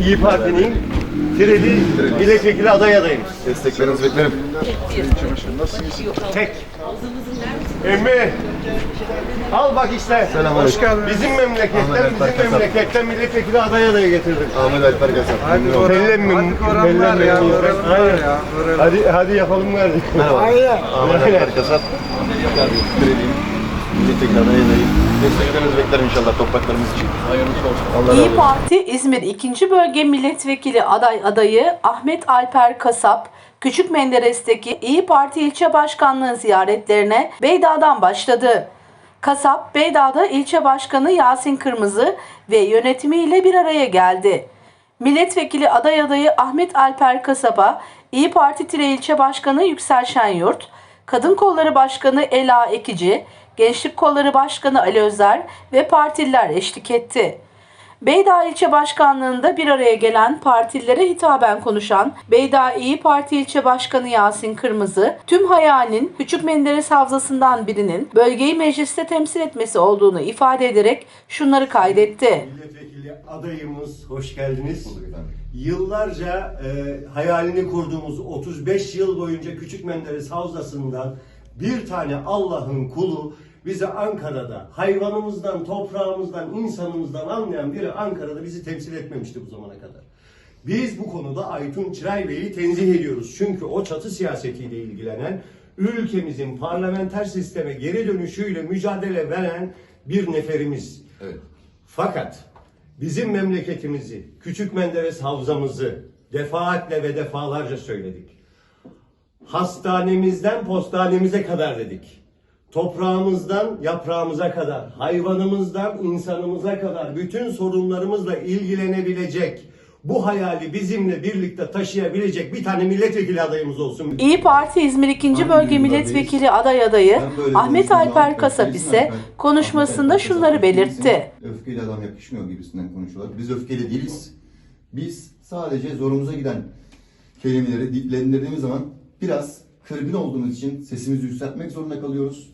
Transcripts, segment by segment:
İyi Parti'nin Tireli milletvekili aday adayımız. Desteklerinizi beklerim. Tek. Emmi. Al bak işte. Selamünaleyküm. Bizim memleketten, Ahmet Alper bizim Kasap. memleketten milletvekili aday adayı getirdik. Ahmet Alper Kasap. Hadi mi? hadi Bellem var ya, Aynen. ya. Hadi hadi yapalım kardeşim. Merhaba. Ahmet Alper Kasap. Milletvekili adayı adayım. Desteklerinizi beklerim inşallah topraklarımız için. Hayırlısı olsun. Allah razı İyi olsun. Parti İzmir 2. Bölge Milletvekili aday adayı Ahmet Alper Kasap, Küçük Menderes'teki İyi Parti ilçe başkanlığı ziyaretlerine Beydağ'dan başladı. Kasap, Beydağ'da ilçe başkanı Yasin Kırmızı ve yönetimiyle bir araya geldi. Milletvekili aday adayı Ahmet Alper Kasap'a İyi Parti Tire ilçe başkanı Yüksel Şenyurt, Kadın Kolları Başkanı Ela Ekici, Gençlik Kolları Başkanı Ali Özer ve partililer eşlik etti. Beydağ İlçe Başkanlığı'nda bir araya gelen partililere hitaben konuşan Beydağ İyi Parti İlçe Başkanı Yasin Kırmızı, tüm hayalinin Küçük Menderes Havzası'ndan birinin bölgeyi mecliste temsil etmesi olduğunu ifade ederek şunları kaydetti. Milletvekili adayımız hoş geldiniz. Yıllarca e, hayalini kurduğumuz 35 yıl boyunca Küçük Menderes Havzası'ndan bir tane Allah'ın kulu bizi Ankara'da hayvanımızdan, toprağımızdan, insanımızdan anlayan biri Ankara'da bizi temsil etmemişti bu zamana kadar. Biz bu konuda Aytun Çıray Bey'i tenzih ediyoruz. Çünkü o çatı siyasetiyle ilgilenen, ülkemizin parlamenter sisteme geri dönüşüyle mücadele veren bir neferimiz. Evet. Fakat bizim memleketimizi, Küçük Menderes Havzamızı defaatle ve defalarca söyledik. Hastanemizden postanemize kadar dedik. Toprağımızdan yaprağımıza kadar, hayvanımızdan insanımıza kadar bütün sorunlarımızla ilgilenebilecek, bu hayali bizimle birlikte taşıyabilecek bir tane milletvekili adayımız olsun. İyi Parti İzmir 2. Hangi Bölge? Milletvekili aday adayı Ahmet Alper Kasap ise konuşmasında şunları belirtti. Öfkeli adam yakışmıyor gibisinden konuşuyorlar. Biz öfkeli değiliz. Biz sadece zorumuza giden kelimeleri dillendirdiğimiz zaman biraz kırgın olduğumuz için sesimizi yükseltmek zorunda kalıyoruz.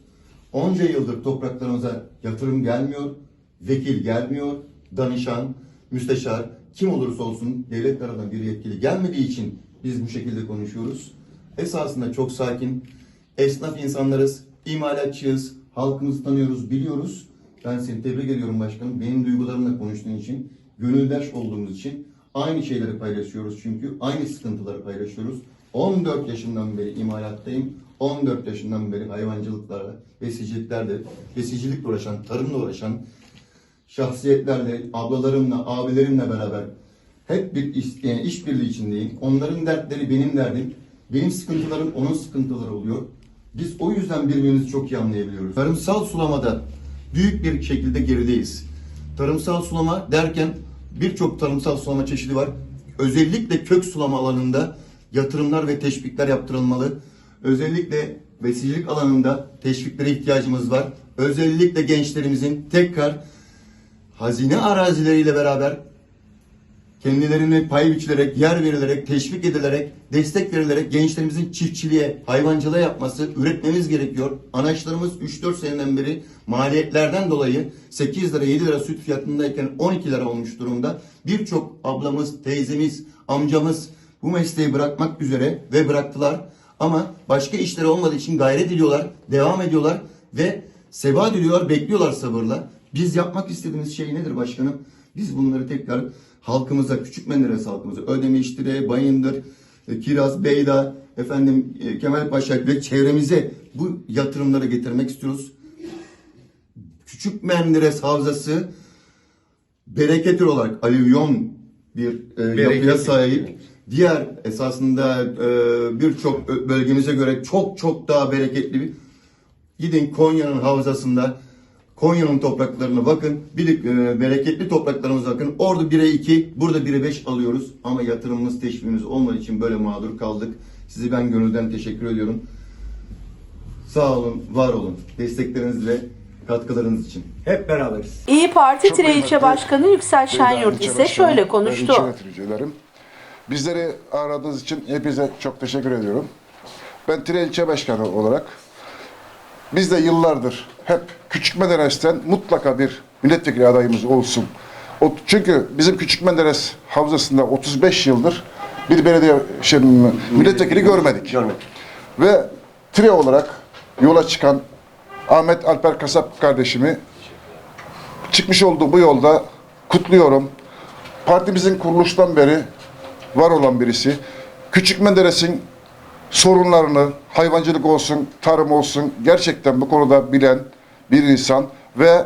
Onca yıldır topraklarımıza yatırım gelmiyor, vekil gelmiyor, danışan, müsteşar, kim olursa olsun devlet tarafından bir yetkili gelmediği için biz bu şekilde konuşuyoruz. Esasında çok sakin, esnaf insanlarız, imalatçıyız, halkımızı tanıyoruz, biliyoruz. Ben seni tebrik ediyorum başkanım. Benim duygularımla konuştuğun için, gönüldaş olduğumuz için aynı şeyleri paylaşıyoruz çünkü. Aynı sıkıntıları paylaşıyoruz. 14 yaşından beri imalattayım. 14 yaşından beri hayvancılıklarla, besiciliklerle, besicilikle uğraşan, tarımla uğraşan şahsiyetlerle, ablalarımla, abilerimle beraber hep bir iş, yani işbirliği içindeyim. Onların dertleri benim derdim. Benim sıkıntılarım onun sıkıntıları oluyor. Biz o yüzden birbirimizi çok iyi anlayabiliyoruz. Tarımsal sulamada büyük bir şekilde gerideyiz. Tarımsal sulama derken birçok tarımsal sulama çeşidi var. Özellikle kök sulama alanında yatırımlar ve teşvikler yaptırılmalı. Özellikle besicilik alanında teşviklere ihtiyacımız var. Özellikle gençlerimizin tekrar hazine arazileriyle beraber kendilerine pay biçilerek, yer verilerek, teşvik edilerek, destek verilerek gençlerimizin çiftçiliğe, hayvancılığa yapması, üretmemiz gerekiyor. Anaçlarımız 3-4 seneden beri maliyetlerden dolayı 8 lira, 7 lira süt fiyatındayken 12 lira olmuş durumda. Birçok ablamız, teyzemiz, amcamız bu mesleği bırakmak üzere ve bıraktılar. Ama başka işleri olmadığı için gayret ediyorlar, devam ediyorlar ve sebat ediyorlar, bekliyorlar sabırla. Biz yapmak istediğimiz şey nedir başkanım? Biz bunları tekrar halkımıza, küçük Menderes halkımıza, Ödemiştire, Bayındır, e, Kiraz, Beyda, efendim e, Kemalpaşa ve çevremize bu yatırımları getirmek istiyoruz. Küçük Menderes Havzası bereketli olarak alüvyon bir e, yapıya sahip. Diğer esasında e, birçok bölgemize göre çok çok daha bereketli bir Gidin Konya'nın havzasında Konya'nın topraklarına bakın. Bir de, e, bereketli topraklarımıza bakın. Orada 1'e 2, burada 1'e 5 alıyoruz. Ama yatırımımız, teşvikimiz olmadığı için böyle mağdur kaldık. Sizi ben gönülden teşekkür ediyorum. Sağ olun, var olun. Destekleriniz ve katkılarınız için. Hep beraberiz. İyi Parti Çok Tire ilçe kıymetli başkanı Yüksel Şenyurt ise şöyle konuştu. Bizleri aradığınız için hepinize çok teşekkür ediyorum. Ben Tire ilçe başkanı olarak biz de yıllardır hep Küçük Menderes'ten mutlaka bir milletvekili adayımız olsun O- Çünkü bizim Küçük Menderes Havzası'nda 35 yıldır bir belediye şey, milletvekili görmedik. Görmedik. Ve trio olarak yola çıkan Ahmet Alper Kasap kardeşimi çıkmış olduğu bu yolda kutluyorum. Partimizin kuruluştan beri var olan birisi. Küçük Menderes'in sorunlarını, hayvancılık olsun, tarım olsun gerçekten bu konuda bilen bir insan ve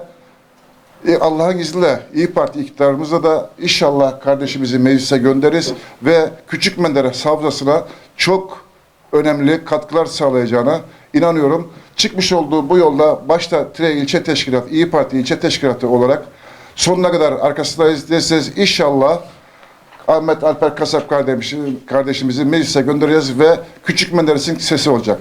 e, Allah'ın izniyle İyi Parti iktidarımızda da inşallah kardeşimizi meclise göndeririz ve Küçük Menderes Havzası'na çok önemli katkılar sağlayacağına inanıyorum. Çıkmış olduğu bu yolda başta Tire İlçe Teşkilatı, İyi Parti İlçe Teşkilatı olarak sonuna kadar arkasındayız deseniz inşallah Ahmet Alper Kasap kardeşimizi, kardeşimizi meclise göndereceğiz ve Küçük Menderes'in sesi olacak.